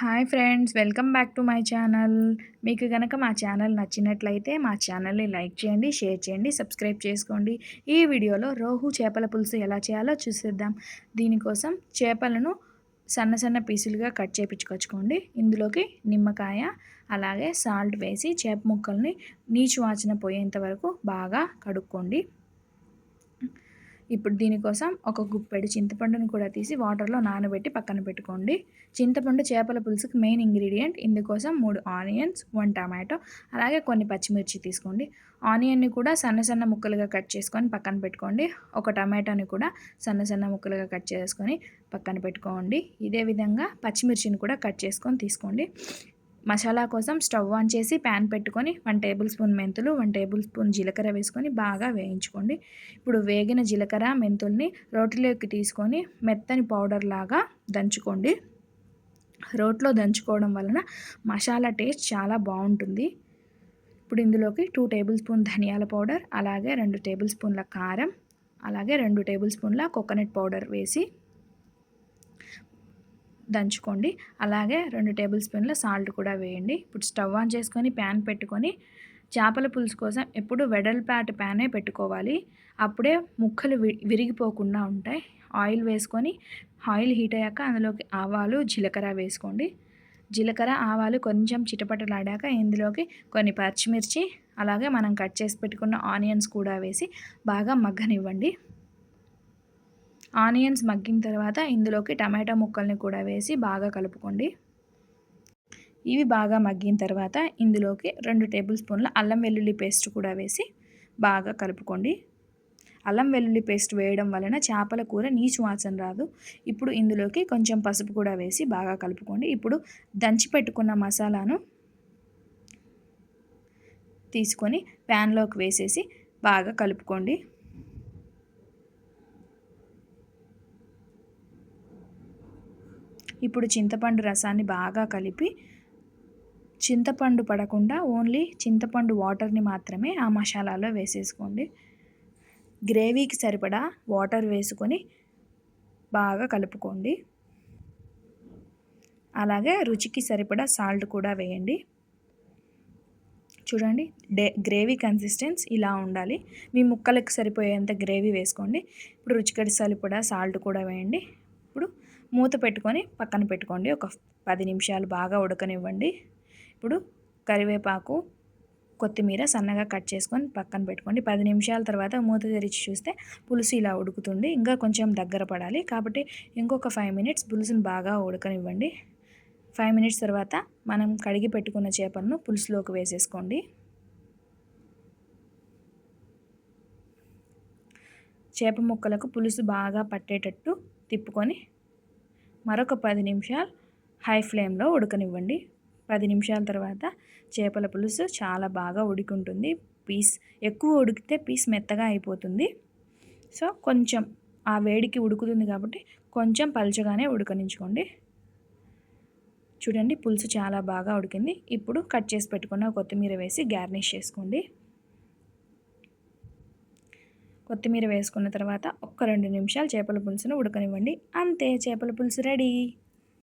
Hi friends welcome back to my channel. మీకు కనుక మా ఛానల్ నచ్చినట్లయితే మా ఛానల్ని లైక్ చేయండి షేర్ చేయండి సబ్స్క్రైబ్ చేసుకోండి. ఈ వీడియోలో రోహు చేపల పులుసు ఎలా చేయాలో చూసేద్దాం. దీనికోసం చేపలను సన్న సన్న పీసులుగా కట్ చేపించుకొచ్చుకోండి. ఇందులోకి నిమ్మకాయ అలాగే సాల్ట్ వేసి చేప ముక్కల్ని నీచు వాచన పోయేంత వరకు బాగా కడుక్కోండి. ఇప్పుడు దీనికోసం ఒక గుప్పెడు చింతపండుని కూడా తీసి వాటర్లో నానబెట్టి పక్కన పెట్టుకోండి. చింతపండు చేపల పులుసుకి మెయిన్ ఇంగ్రీడియంట్ ఇందుకోసం మూడు ఆనియన్స్ వన్ టమాటో అలాగే కొన్ని పచ్చిమిర్చి తీసుకోండి. ఆనియన్ని కూడా సన్న సన్న ముక్కలుగా కట్ చేసుకొని పక్కన పెట్టుకోండి. ఒక టమాటోని కూడా సన్న సన్న ముక్కలుగా కట్ చేసుకొని పక్కన పెట్టుకోండి. ఇదే విధంగా పచ్చిమిర్చిని కూడా కట్ చేసుకొని తీసుకోండి. మసాలా కోసం స్టవ్ ఆన్ చేసి ప్యాన్ పెట్టుకొని వన్ టేబుల్ స్పూన్ మెంతులు వన్ టేబుల్ స్పూన్ జీలకర్ర వేసుకొని బాగా వేయించుకోండి. ఇప్పుడు వేగిన జీలకర్ర మెంతుల్ని రోటిలోకి తీసుకొని మెత్తని పౌడర్ లాగా దంచుకోండి. రోట్లో దంచుకోవడం వలన మసాలా టేస్ట్ చాలా బాగుంటుంది. ఇప్పుడు ఇందులోకి టూ టేబుల్ స్పూన్ ధనియాల పౌడర్ అలాగే రెండు టేబుల్ స్పూన్ల కారం అలాగే రెండు టేబుల్ స్పూన్ల కోకోనట్ పౌడర్ వేసి దంచుకోండి. అలాగే రెండు టేబుల్ స్పూన్ల సాల్ట్ కూడా వేయండి. ఇప్పుడు స్టవ్ ఆన్ చేసుకొని ప్యాన్ పెట్టుకొని చేపల పులుసు కోసం ఎప్పుడు వెడల్పాటి ప్యానే పెట్టుకోవాలి. అప్పుడే ముక్కలు విరిగిపోకుండా ఉంటాయి. ఆయిల్ వేసుకొని ఆయిల్ హీట్ అయ్యాక అందులోకి ఆవాలు జీలకర్ర వేసుకోండి. జీలకర్ర ఆవాలు కొంచెం చిటపటలాడాక ఇందులోకి కొన్ని పచ్చిమిర్చి అలాగే మనం కట్ చేసి పెట్టుకున్న ఆనియన్స్ కూడా వేసి బాగా మగ్గనివ్వండి. ఆనియన్స్ మగ్గిన తర్వాత ఇందులోకి టమాటా ముక్కల్ని కూడా వేసి బాగా కలుపుకోండి. ఇవి బాగా మగ్గిన తర్వాత ఇందులోకి రెండు టేబుల్ స్పూన్ల అల్లం వెల్లుల్లి పేస్ట్ కూడా వేసి బాగా కలుపుకోండి. అల్లం వెల్లుల్లి పేస్ట్ వేయడం వలన చేపల కూర నీచు వాసన రాదు. ఇప్పుడు ఇందులోకి కొంచెం పసుపు కూడా వేసి బాగా కలుపుకోండి. ఇప్పుడు దంచి పెట్టుకున్న మసాలాను తీసుకొని ప్యాన్లోకి వేసేసి బాగా కలుపుకోండి. ఇప్పుడు చింతపండు రసాన్ని బాగా కలిపి చింతపండు పడకుండా ఓన్లీ చింతపండు వాటర్ని మాత్రమే ఆ మసాలాలో వేసేసుకోండి. గ్రేవీకి సరిపడా వాటర్ వేసుకొని బాగా కలుపుకోండి. అలాగే రుచికి సరిపడా సాల్ట్ కూడా వేయండి. చూడండి డే గ్రేవీ కన్సిస్టెన్స్ ఇలా ఉండాలి. మీ ముక్కలకు సరిపోయేంత గ్రేవీ వేసుకోండి. ఇప్పుడు రుచికి సరిపడా సాల్ట్ కూడా వేయండి. ఇప్పుడు మూత పెట్టుకొని పక్కన పెట్టుకోండి. ఒక పది నిమిషాలు బాగా ఉడకనివ్వండి. ఇప్పుడు కరివేపాకు కొత్తిమీర సన్నగా కట్ చేసుకొని పక్కన పెట్టుకోండి. పది నిమిషాల తర్వాత మూత తెరిచి చూస్తే పులుసు ఇలా ఉడుకుతుంది. ఇంకా కొంచెం దగ్గర పడాలి. కాబట్టి ఇంకొక ఫైవ్ మినిట్స్ పులుసును బాగా ఉడకనివ్వండి. ఫైవ్ మినిట్స్ తర్వాత మనం కడిగి పెట్టుకున్న చేపలను పులుసులోకి వేసేసుకోండి. చేప ముక్కలకు పులుసు బాగా పట్టేటట్టు తిప్పుకొని మరొక పది నిమిషాలు హై ఫ్లేమ్లో ఉడకనివ్వండి. పది నిమిషాల తర్వాత చేపల పులుసు చాలా బాగా ఉడికుంటుంది. పీస్ ఎక్కువ ఉడికితే పీస్ మెత్తగా అయిపోతుంది. సో కొంచెం ఆ వేడికి ఉడుకుతుంది కాబట్టి కొంచెం పలుచగానే ఉడకనించుకోండి చూడండి పులుసు చాలా బాగా ఉడికింది. ఇప్పుడు కట్ చేసి పెట్టుకున్న కొత్తిమీర వేసి గార్నిష్ చేసుకోండి. కొత్తిమీర వేసుకున్న తర్వాత ఒక్క రెండు నిమిషాలు చేపల పులుసును ఉడకనివ్వండి. అంతే చేపల పులుసు రెడీ.